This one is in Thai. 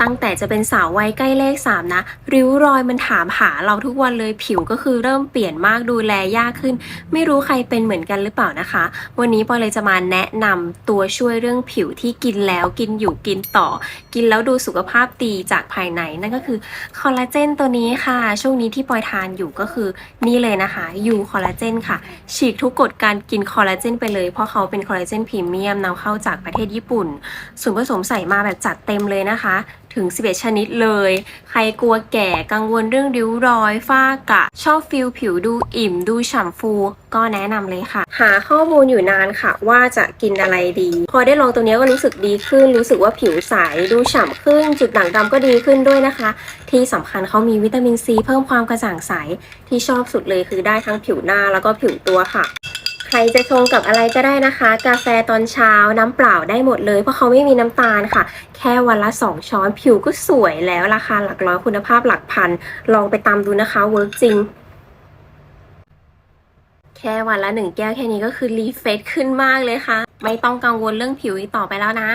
ตั้งแต่จะเป็นสาววัยใกล้เลข 3 นะ ริ้วรอยมันถามหาเราทุกวันเลยผิวก็คือเริ่มเปลี่ยนมากดูแลยากขึ้น ไม่รู้ใครเป็นเหมือนกันหรือเปล่านะคะ วันนี้ปอยเลยจะมาแนะนำตัวช่วยเรื่องผิวที่กินแล้วกินอยู่กินต่อ กินแล้วดูสุขภาพดีจากภายในนั่นก็คือคอลลาเจนตัวนี้ค่ะ ช่วงนี้ที่ปอยทานอยู่ก็คือนี่เลยนะคะยูคอลลาเจนค่ะ ฉีกทุกกฎการกินคอลลาเจนไปเลยเพราะเขาเป็นคอลลาเจนพรีเมียมนำเข้าจากประเทศญี่ปุ่น ส่วนผสมใส่มาแบบจัดเต็มเลยนะคะถึง 11 ชนิดเลย ใครกลัวแก่กังวลเรื่องริ้วรอย ฝ้ากระชอบฟิลผิวดูอิ่มดูฉ่ำฟู ก็แนะนำเลยค่ะ หาข้อมูลอยู่นานค่ะว่าจะกินอะไรดี พอได้ลองตัวนี้ก็รู้สึกดีขึ้น รู้สึกว่าผิวใสดูฉ่ำขึ้น จุดด่างดำก็ดีขึ้นด้วยนะคะ ที่สำคัญเขามีวิตามินซีเพิ่มความกระจ่างใสที่ชอบสุดเลยคือได้ทั้งผิวหน้าแล้วก็ผิวตัวค่ะ ใครจะชงกับอะไรก็ได้นะคะ กาแฟตอนเช้าน้ำเปล่าได้หมดเลย เพราะเขาไม่มีน้ำตาลค่ะ แค่วันละ 2 ช้อนผิวก็สวยแล้วราคาหลักร้อยคุณภาพหลักพัน ลองไปตามดูนะคะเวิร์กจริงแค่วันละหนึ่งแก้วแค่นี้ก็คือรีเฟรชขึ้นมากเลยค่ะ ไม่ต้องกังวลเรื่องผิวอีกต่อไปแล้วนะ